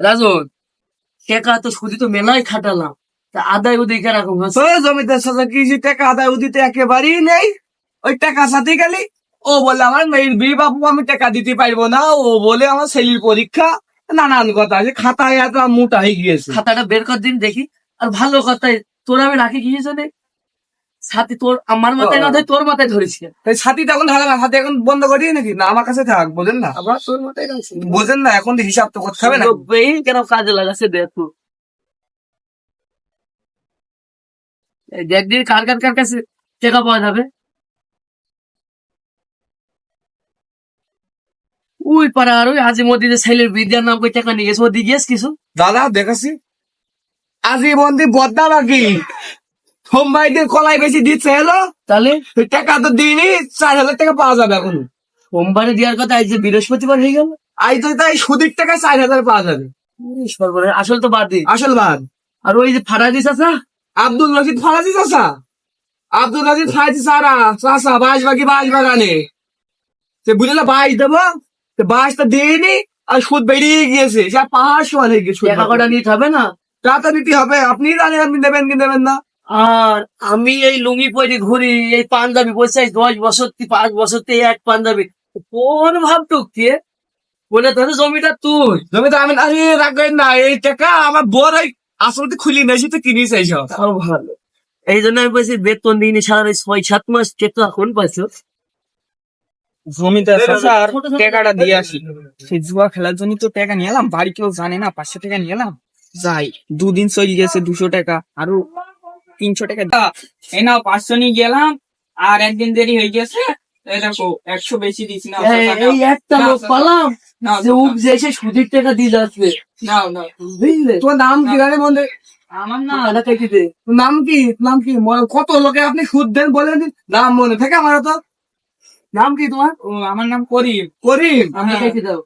রাজন টাকা তো শুধু তো মেলায় খাটালাম। তা আদায় ওদিকে কেরকম হচ্ছে জমিদার সাথে কিছু টাকা আদায় দিতে একেবারেই নেই? ওই টাকা সাথে গেলি? ও বলে আমার মেয়ের বিয়ে বাবু আমি টাকা দিতে পারব না। ও বলে আমার ছেলের পরীক্ষা। নানান কথা আছে খাতায় এত মোটা হয়ে গিয়েছে। খাতাটা বের কর দিন দেখি। আর ভালো কথাই তোর আমি রাখি কি জানে? সাথে তোর আমার মাথায় না তোর মাথায় ধরেছি। এই ছাতি তখন ঢালে না ছাতি এখন বন্ধ করি নাকি? না আমার কাছে থাক বোঝেন না। আবার তোর মাথায় বোঝেন না এখন হিসাব তো করতে হবে না। কেন কাজে লাগাচ্ছে দেখো। এই দেখ দিন কার কার কার কাছে টাকা পাওয়া যাবে? ওই পাড়ার ওই হাজি মসজিদের ছেলের বিদ্যার নাম করে টাকা নিয়ে গেছে ও দিয়ে গিয়েছ কিছু? দাদা দেখাছি আজি বন্দি বদ্দা বাকি। সোমবার দিন কলাই বেশি দিচ্ছে এলো তাহলে? টাকা তো দিইনি চার হাজার টাকা পাওয়া যাবে এখন। সোমবারে দেওয়ার কথা আজ যে বৃহস্পতিবার হয়ে গেল? আই তো তাই সুদিক টাকা চার হাজার পাওয়া যাবে। আসল তো বাদ দিই আসল বাদ। আর ওই যে আছে আব্দুল রশিদ ফারাজি চাষা আব্দুল রশিদ ফারাজি সারা চাষা বাঁশ বাকি বাঁশ বাগানে সে বুঝলে বাঁশ দেবো? বাঁশটা দিইনি আর সুদ বেরিয়ে গিয়েছে। সে পাহাড় সমান হয়ে গিয়েছে টাকা কটা নিতে হবে না? টাকা দিতে হবে আপনি জানেন আপনি দেবেন কি দেবেন না। আর আমি এই লুঙ্গি পরে ঘুরি এই পাঞ্জাবি বসে দশ বছর থেকে পাঁচ বছর এক পাঞ্জাবি। কোন ভাব টুকতিয়ে বলে ধরো জমিটা তুই। জমিটা আমি আরে রাখবেন না এই টাকা আমার বড় এই আসলে খুলি নেছি তো কিনিস এইসব তাও ভালো। এই জন্য আমি বলছি বেতন দিইনি সারা ছয় সাত মাস চেতো এখন পাইছো? জমিদার ছোট- টাকাটা দিয়ে আসি। সেই জুয়া খেলার জন্য তো টাকা নিয়ে এলাম বাড়ি কেউ জানে না পাঁচশো টাকা নিয়ে এলাম। যাই দুদিন চলে গেছে দুশো টাকা আরও তিনশো টাকা দা- এই নাও পাঁচশো নিয়ে গেলাম আর একদিন দেরি হয়ে গেছে দেখো একশো বেশি দিছি না এই- একটা লোক পালাম নাও, যে উপ যে এসে সুদের টাকা দিয়ে যাচ্ছে। নাও নাও। বুঝলে? তোমার নাম কি জানে মনে আমার না টাকা কেটে দে। নাম কি? নাম কি? কত লোকে আপনি সুদ দেন বলে দিন? নাম মনে থাকে আমার তো নাম কি তোমার? ও আমার নাম করিম। করিম? আমি হ্যাঁ। কেটে দাও।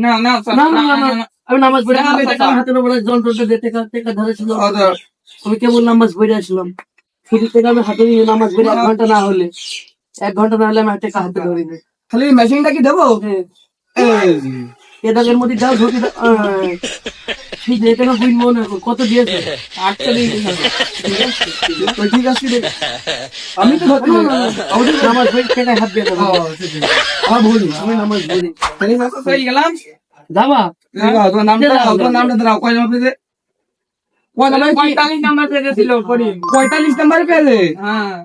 না না না, না, না, না। আমি নামাজ পড়ে আমার হাতের উপরে যন্ত্রটা টাকা ধরেছিল। আমি কেবল নামাজ পড়ে আসলাম। ছুটির থেকে আমি হাতে নিয়ে নামাজ পড়ে এক ঘণ্টা না হলে এক ঘণ্টা না হলে আমি টাকা হাতে ধরি। না খালি মেশিনটা কি দেবো? এই, এদাগের মধ্যে যাও ঠিক মনে কত দিয়েছে? ঠিক আছে আমি তো ধরতে আমি নামাজ পড়ে হাত দিয়ে দেবো। আমার ভুল। আমি নামাজ পড়ি। ঠিক গেলাম। যাবা? তোমার নামটা তোমার নামটা দাও, কয়? পঁয়তাল্লিশ নাম্বার থেকে ছিল করিম। পঁয়তাল্লিশ নাম্বার পেলে হ্যাঁ।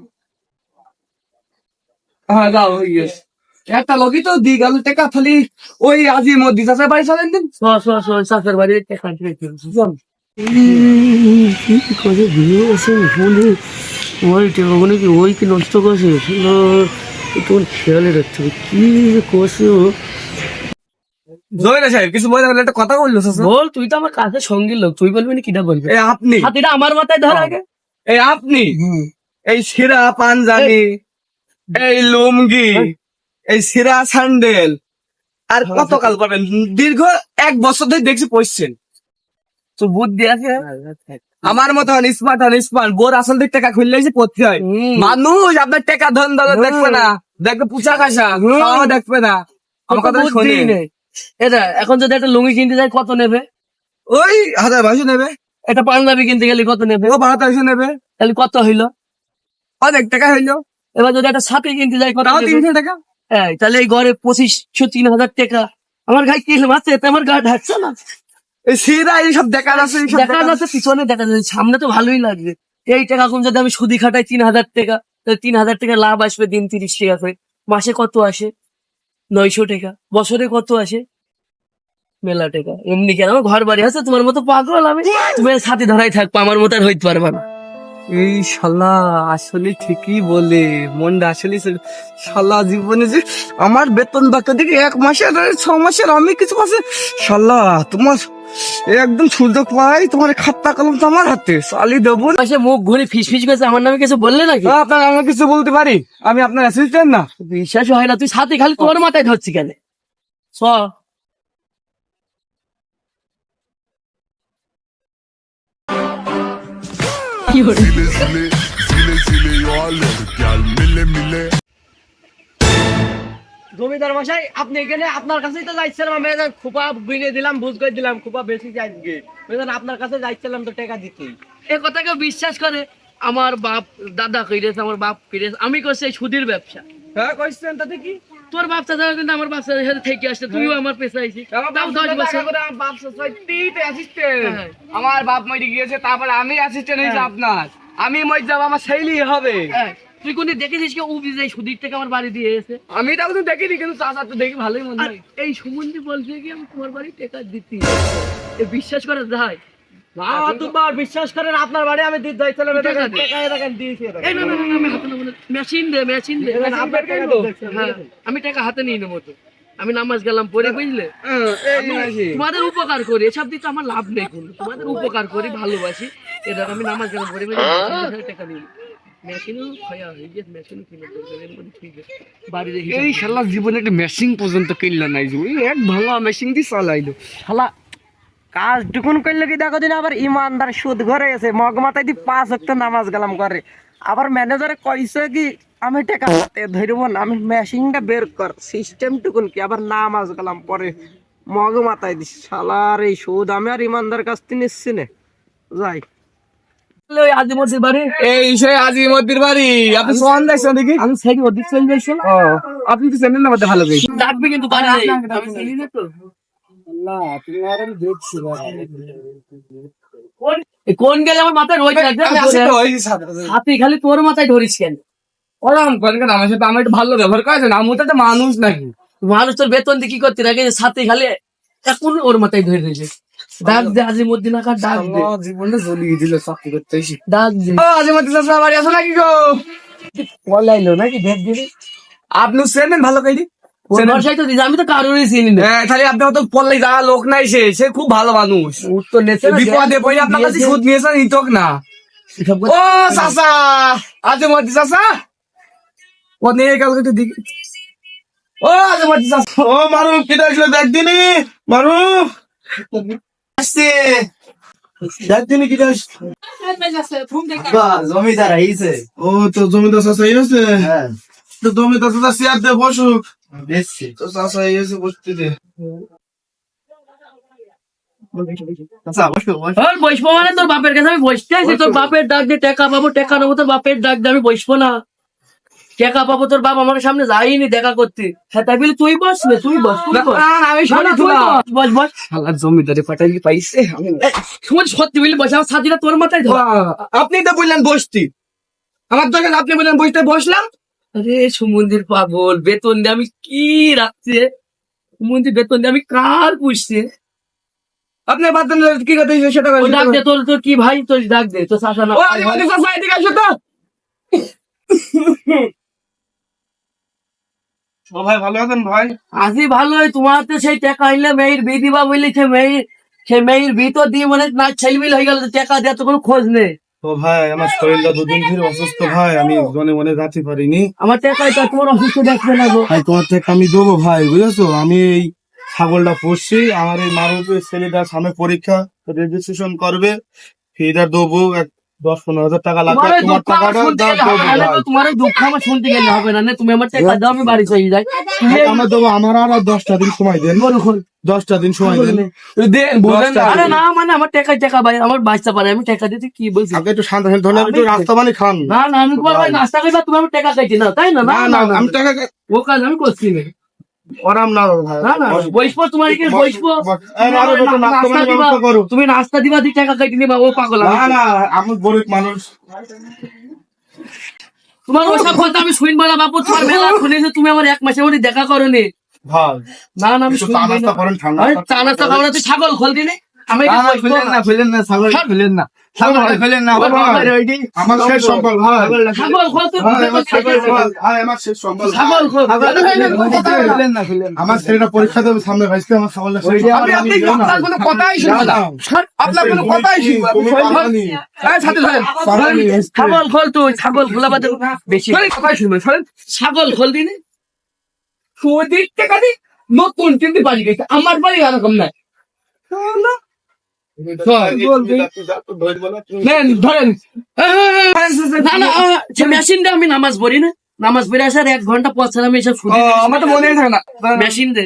হ্যাঁ হয়ে গেছে একটা লোকই তো দি গেল টাকা খালি ওই আজি মধ্যে চাষের বাড়ি চলেন দিন। চাষের বাড়ি টাকা কি করে আছে ওই টেকাগুলো কি ওই কি নষ্ট করছে? তোমার খেয়ালে রাখতে হবে। কি করছে ও? জয়না সাহেব কিছু বলে গেলে একটা কথা বলল বল তুই তো আমার কাছে সঙ্গীর লোক তুই বলবি না কিটা বলবি? এই আপনি। হাতিটা আমার মাথায় ধর আগে। এই আপনি। এই সিরা পাঞ্জাবি এই লুঙ্গি এই সিরা স্যান্ডেল আর কতকাল পাবেন দীর্ঘ এক বছর ধরে দেখছি পড়ছেন তো বুদ্ধি আছে? আমার মতো হন স্মার্ট হন স্মার্ট বোর আসল দিক টাকা খুললে পড়তে হয়। মানুষ আপনার টাকা ধন দলে দেখবে না। দেখবে পুচা কাসা দেখবে না। আমার কথা শোনে। এটা এখন যদি একটা লুঙ্গি কিনতে যাই কত নেবে? ওই হাজার ভাইশো নেবে। একটা পাঞ্জাবি কিনতে গেলে কত নেবে? ও বারো তারিশো নেবে। তাহলে কত হইল? অনেক টাকা হইল। এবার যদি একটা ছাতি কিনতে যাই কত তিনশো টাকা। এই, তাহলে এই ঘরে পঁচিশশো তিন হাজার টাকা। আমার গায়ে কি মারছে এতে আমার গা ঢাকছে না? এই সিরা এইসব দেখা যাচ্ছে এইসব দেখা যাচ্ছে পিছনে দেখা যাচ্ছে সামনে তো ভালোই লাগবে। এই টাকা কম যদি আমি সুদি খাটাই তিন হাজার টাকা তাহলে তিন হাজার টাকা লাভ আসবে দিন তিরিশ টাকা করে। মাসে কত আসে? নয়শো টাকা। বছরে কত আসে? মেলা টাকা। এমনি কেন? আমার ঘর বাড়ি আছে তোমার মতো পাগল আমি। তুমি সাথে ধরাই থাকব আমার মতো আর হইতে পারবা না। এই শালা আসলে ঠিকই বলে। মনটা আসলে শালা জীবনে যে আমার বেতন বাকি দেখি এক মাসের ছ মাসের আমি কিছু মাসে শালা তোমার একদম সুযোগ পাই তোমার খাতা কলম তো আমার হাতে চালি দেবো। মুখ ঘুরে ফিস ফিস করছে আমার নামে কিছু বললে নাকি হ্যাঁ, আপনার আমি কিছু বলতে পারি আমি আপনার অ্যাসিস্ট্যান্ট না বিশ্বাস হয় না তুই সাথে খালি তোর মাথায় ধরছি কেন চ Zile zile, জমিদার মশাই আপনি এখানে আপনার কাছেই তো যাইছিলাম আমি। খোপা বিনে দিলাম বুঝ করে দিলাম খোপা বেশি ওই জন্য আপনার কাছে যাইছিলাম তো টাকা দিতেই। এ কথা কেউ বিশ্বাস করে? আমার বাপ দাদা কইরেছে আমার বাপ কইরেছে। আমি করছি এই সুদির ব্যবসা। হ্যাঁ কইছেন তাতে কি? তোর বাপ চাচা কিন্তু আমার বাপ চাচার সাথে থেকে আসছে। তুইও আমার পেশা আইছিস। তাও দশ বছর। হ্যাঁ। আমার বাপ মরে গিয়েছে তারপর আমি অ্যাসিস্ট্যান্ট হয়েছি হ্যাঁ। আপনার। আমি মরে যাব আমার সেইলি হবে। হ্যাঁ, তুই দেখেছিস কি? উবি থেকে আমার বাড়ি দিয়ে এসে? আমি দেখিনি কিন্তু চাচা তো দেখি ভালোই মনে হয়। এই সুমন্দি বলছে কি আমি তোমার বাড়ি টাকা দিতি এ বিশ্বাস করে যায় না তোমার বিশ্বাস করেন আপনার বাড়ি আমি দিতে টাকা টাকা দিয়েছি এই না না না, না, আমি হাতে নেব মেশিন দে মেশিন দে আপনার টাকা হ্যাঁ আমি টাকা হাতে নিয়ে নেব তো। আমি নামাজ গেলাম পরে বুঝলে? হ্যাঁ, আমি মাসি। তোমাদের উপকার করি এসব দিতে আমার লাভ নেই কোনো। তোমাদের উপকার করি ভালোবাসি। এটা আমি নামাজ গেলাম পরে বুঝলে? টাকা নিই আছে এই শালা জীবনে একটা মেশিন পর্যন্ত কিনলো নাই ওই এক ভালো মেশিন দিয়ে চালাইলো। শালা কাজ টুকুন করলে কি দেখো দিন আবার ইমানদার সুদ ঘরে গেছে মগ মাথায় দি পাঁচ অক্ট নামাজ গেলাম করে। আবার ম্যানেজারে কইছে কি আমি টাকা হাতে ধরব না আমি মেশিনটা বের কর। সিস্টেম টুকুন কি আবার নামাজ গেলাম পরে মগ মাথায় দিস শালার এই সুদ আমি আর ইমানদার কাছ থেকে নিচ্ছি না। যাই। ওই বাড়ি? এই সে আজিমদ্দির বাড়ি। আপনি সোহান দেখছেন দেখি আমি সেই ওদিক চলে যাইছিলাম ও আপনি তো চেনেন না আমাদের ভালো করে। ডাকবে কিন্তু বাড়ি আমি চিনি না তো? এ কোন গেলে আমার মাথায় হাতি খালি তোর মাথায় ধরিস কেন? ওরম করেন কেন? আমার সাথে আমার একটু ভালো ব্যবহার করেছেন আমি তো মানুষ নাকি। মানুষ তোর বেতন দিয়ে কি করতে রাখে? সাথে খালি এখন ওর মাথায় ধরে দিয়েছে ডাক দে আজিমুদ্দিন আকার ডাক দে। জীবনটা জ্বলিয়ে দিল চাকরি করতে এসে। ডাক দে। ও আজিমদ্দিন চাচা বাড়ি আছে নাকি গো? পলাইলো নাকি ভেট দিবি আপনি চেনেন ভালো করে ওর বর্ষায় তো দিছে আমি তো কারোরই চিনি না। হ্যাঁ তাহলে পল্লাই যা লোক নাই সে সে খুব ভালো মানুষ। উত্তর নেছে বিপদে পড়ে আপনার কাছে সুদ নিয়েছেন নিতক না। ও চাচা আজিমদ্দি চাচা। ও নিয়ে গেল দিকে। ও চাচা। ও মারু কেটে আসলে দেখ দিনি। মারু আসছে। দেখ দিনি কেটে জমিদার আইছে। ও তো জমিদার চাষা আছে হ্যাঁ। তো জমিদার চাষা চেয়ার দে বসুক বেশি তো চাষা এসে বসতে দে। বসো বসো। ওর বসবো মানে তোর বাপের কাছে আমি বসতে আছি তোর বাপের ডাক দিয়ে টাকা পাবো টাকা নেব তোর বাপের ডাক দিয়ে আমি বসবো না। টাকা পাবো তোর বাপ আমার সামনে যাইনি দেখা করতে। হ্যাঁ তাই বলে তুই বস নে, তুই বস তুই বস। আমি তুই বস, বস পাইছে। সত্যি বলি বসে আমার তোর মাথায় ধর। আপনি তো বললেন বসতি। আমার দরকার আপনি বললেন বসতে বসলাম। আরে সুমন্দির পাগল বেতন দিয়ে আমি কি রাখছে? সুমন্দির বেতন দিয়ে আমি কার পুষছে? আপনি বাদ কি কথা সেটা ডাক দে তোর তোর কি ভাই তোর ডাক দে তোর শাসা না ও এদিকে আসো তো। সবাই ভালো আছেন ভাই? আজি ভালোই তোমার তো সেই টাকা মেয়ের দিবা বললে সে মেয়ের সে মেয়ের বি তো দিয়ে মানে না হয়ে গেল টাকা তো কোনো খোঁজ নেই। তো ভাই আমার শরীরটা দুদিন ধরে অসুস্থ ভাই আমি জনে মনে যাতে পারিনি। আমার টাকায় তো তোমার অসুস্থ দেখবে না গো। ভাই তোমার থেকে আমি দেবো ভাই বুঝেছ? আমি এই ছাগলটা পুষছি আমার এই মারুপের ছেলেটার সামনে পরীক্ষা রেজিস্ট্রেশন করবে ফিটা দেবো এক দশ পনেরো হাজার টাকা লাগবে। তোমার টাকাটা তোমার দুঃখ আমার শুনতে গেলে হবে না তুমি আমার টাকা দাও আমি বাড়ি চলে যাই। এই আমার দেবো আমার আর দশটা দিন সময় দেন। দশটা দিন সময় দেন। দেন বলেন না আরে না মানে আমার টাকা টাকা ভাই আমার বাচ্চা পারে আমি টাকা দিতে কি বলছি? আগে একটু শান্ত হন ধরলে একটু রাস্তা মানে খান না না আমি তোমার ভাই নাস্তা খাইবা তুমি আমার টাকা খাইছি না তাই না? না না আমি টাকা ও কাজ আমি করছি না। ওরাম না না না বসবো তোমার কি তুমি নাস্তা দিবা টাকা কাটি নিবা ও পাগল আমি। না না আমি গরিব মানুষ। তোমার ওসব কথা আমি শুনব না বাপু তোমার মেলা শুনেছি তুমি আমার এক মধ্যে দেখা করনি। না না আমি চা নাস্তা না খাব তুই ছাগল খোল দিনে। আমি না। খুলেন না ছাগল খুলেন না। ছাগল খুলেন না ভাই, আমার শেষ সম্বল ভাই খোল তুই ভাই, আমার শেষ সম্বল আমার শেষ সম্বল ভাই। ছাগল খোল ছেলেটা পরীক্ষা দেবে সামনে ভাইসতে আমার কথাই শুনব না। আপনার কোনো কথাই শুনব। ছাগল তুই ছাগল বাদে বেশি। কথাই শুনবেন ধরেন ছাগল খোল দিনে সুদিক টাকা দি নতুন কিন্তু বাড়ি গেছে। আমার বাড়ি এরকম নাই। আমি নামাজ পড়ি না নামাজ পড়ে আসার এক ঘণ্টা পর ছাড়া আমি এসব আমার তো মনেই থাকে না। মেশিন দে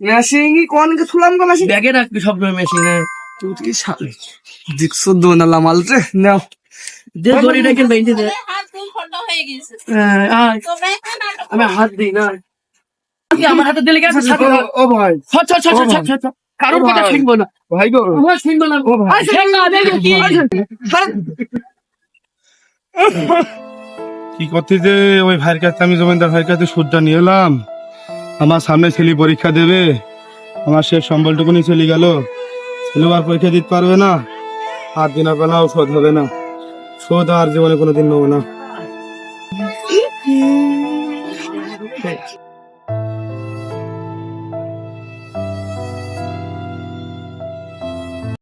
মেশিন কোন কে ছুলাম কোন মেশিন ব্যাগে রাখবি সব মেশিনে তুই শালি। দেখছ দোনালা মাল রে নাও। দে দড়িটাকে বেঁধে দে। হাত দুই ঘণ্টা হয়ে হ্যাঁ, আমি হাত দিই না। আমার হাতে দিলে গেছে ও ভাই। ছ ছ ছ ছ ছ। কারোর কথা শুনব না। ভাই গো। আমার শুনব না। কি? করতে যে ওই ভাইয়ের কাছে আমি জমিদার ভাইয়ের কাছে সুদটা নিয়ে এলাম। আমার সামনে ছেলে পরীক্ষা দেবে। আমার সে সম্বলটুকুনি চলে গেল। ছেলে আর পরীক্ষা দিতে পারবে না। আর দিনের বেলাও শোধ হবে না। শোধ আর জীবনে কোনোদিন নেব না।